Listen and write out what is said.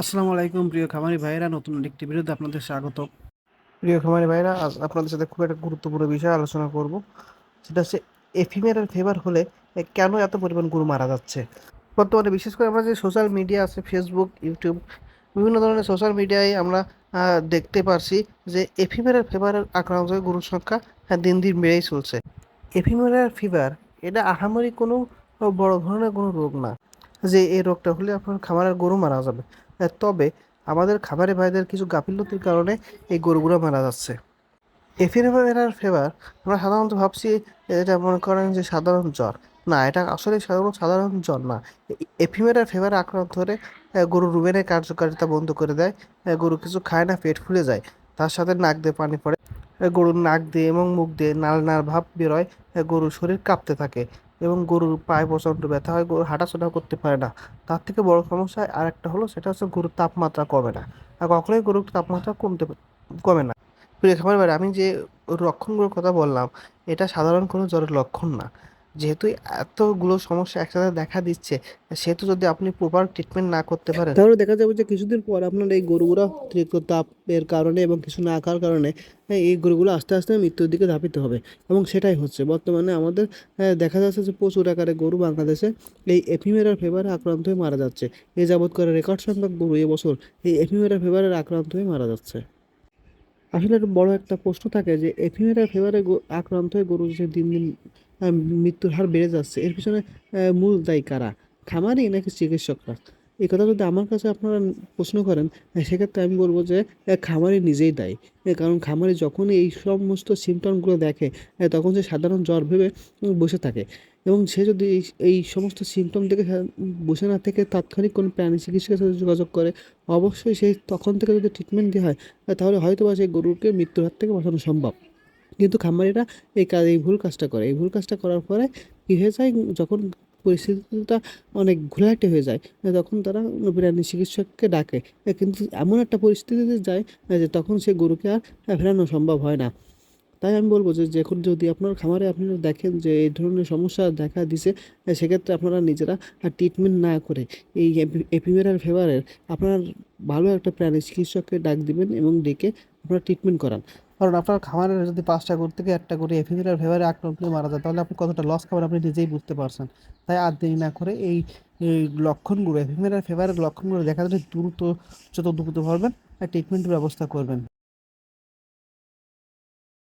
আসসালামু আলাইকুম, প্রিয় খামারি ভাইরা নতুন একটি ভিডিওতে আপনাদের স্বাগত। প্রিয় খামারি ভাইরা আজ আপনাদের সাথে খুব একটা গুরুত্বপূর্ণ বিষয় আলোচনা করব। সেটা হচ্ছে এফিমেরাল ফেভার হলে কেন এত পরিমাণ গরু মারা যাচ্ছে? বর্তমানে বিশেষ করে আমরা যে সোশ্যাল মিডিয়া আছে, ফেসবুক, ইউটিউব, বিভিন্ন ধরনের সোশ্যাল মিডিয়ায় আমরা দেখতে পারছি যে এফিমেরাল ফেভারের আক্রান্ত গরুর সংখ্যা দিন দিন বেড়েই চলছে। এফিমেরাল ফিভার, এটা আহামরি কোনো বড় ধরনের কোনো রোগ না। যে এই রোগটা হলে আপনার খামারের গরু মারা যাবে। তবে আমাদের খামারে ভাইদের কিছু গাফিলতির কারণে এই গরুগুলো মারা যাচ্ছে। এফিমেরাল ফেভার আমরা সাধারণত ভাবছি এটা মনে করেন যে সাধারণ জ্বর। না এটা আসলে সাধারণ সাধারণ জ্বর না। এফিমেরাল ফেভারে আক্রান্ত হলে আহ, গরুর রুমেনের কার্যকারিতা বন্ধ করে দেয় গরু কিছু খায় না পেট ফুলে যায়। তার সাথে নাক দিয়ে পানি পড়ে গরুর নাক দিয়ে এবং মুখ দিয়ে নাল নাল ভাব বেরোয় গরুর শরীর কাঁপতে থাকে। এবং গরুর পায়ে প্রচণ্ড ব্যথা হয়, গরু হাঁটাচলা করতে পারে না। তার থেকে বড় সমস্যা আর একটা হলো, সেটা হচ্ছে গরুর তাপমাত্রা কমে না। আর কখনোই গরুর তাপমাত্রা কমতে কমে না। প্রিয় আমি যে লক্ষণগুলোর কথা বললাম, এটা সাধারণ কোনো জ্বরের লক্ষণ না। যেহেতু এতগুলো সমস্যা একসাথে দেখা দিচ্ছে সেহেতু যদি আপনি প্রপার ট্রিটমেন্ট না করতে পারেন। তাহলে দেখা যাবে যে কিছুদিন পর আপনার এই গরুগুলো অতিরিক্ত তাপের কারণে এবং কিছু না খাওয়ার কারণে হ্যাঁ, এই গরুগুলো আস্তে আস্তে মৃত্যুর দিকে ধাপিত হবে এবং সেটাই হচ্ছে। বর্তমানে আমাদের হ্যাঁ, দেখা যাচ্ছে যে প্রচুর আকারে গরু বাংলাদেশে এই এফিমেরাল ফেভারে আক্রান্ত হয়ে মারা যাচ্ছে। এ যাবৎ করে রেকর্ড সংখ্যক গরু এবছর এই এফিমেরাল ফেভারের আক্রান্ত হয়ে মারা যাচ্ছে। আসলে বড় একটা প্রশ্ন থাকে যে এফিমেরাল ফেভারে আক্রান্ত হয়ে গরু যে দিন দিন মৃত্যুর হার বেড়ে যাচ্ছে, এর পিছনে মূল দায়ী কারা? খামারি নাকি চিকিৎসকরা? এই কথা যদি আমার কাছে আপনারা প্রশ্ন করেন সেক্ষেত্রে আমি বলব যে খামারি নিজেই দায়ী। কারণ খামারি যখন এই সমস্ত সিমটমগুলো দেখে তখন সে সাধারণ জ্বর ভেবে বসে থাকে। এবং সে যদি এই এই সমস্ত সিমটম সা- বসে না থেকে তাৎক্ষণিক কোনো প্রাণী চিকিৎসকের সাথে যোগাযোগ করে, অবশ্যই সেই তখন থেকে যদি ট্রিটমেন্ট দেওয়া হয় তাহলে হয়তো বা সেই গরুকে মৃত্যুর হাত থেকে বাঁচানো সম্ভব। কিন্তু খামারিরা এই কাজ এই ভুল কাজটা করে। এই ভুল কাজটা করার পরে কী হয়ে যায় যখন পরিস্থিতিটা অনেক ঘোলাটে হয়ে যায় তখন তারা প্রাণী চিকিৎসককে ডাকে। কিন্তু এমন একটা পরিস্থিতিতে যায় যে তখন সে গরুকে আর ফেরানো সম্ভব হয় না। তাই আমি বলব যে, যখন যদি আপনার খামারে আপনারা দেখেন যে, এই ধরনের সমস্যা দেখা দিছে সেক্ষেত্রে আপনারা নিজেরা ট্রিটমেন্ট না করে এই এপিমেরার ফেভারের আপনার ভালো একটা প্রাণী চিকিৎসককে ডাক দিবেন এবং ডেকে আপনারা ট্রিটমেন্ট করান। কারণ আপনার খামারের যদি পাঁচটা গরু থেকে একটা করে এফিমেরাল ফেভারে আক্রান্ত মারা যায়, তাহলে আপনি কতটা লস খাবার আপনি নিজেই বুঝতে পারছেন। তাই আর দেরি না করে এই লক্ষণগুলো এফিমেরাল ফেভারের লক্ষণগুলো দেখা দিলে দ্রুত যত দ্রুত পারবেন ট্রিটমেন্টের ব্যবস্থা করবেন।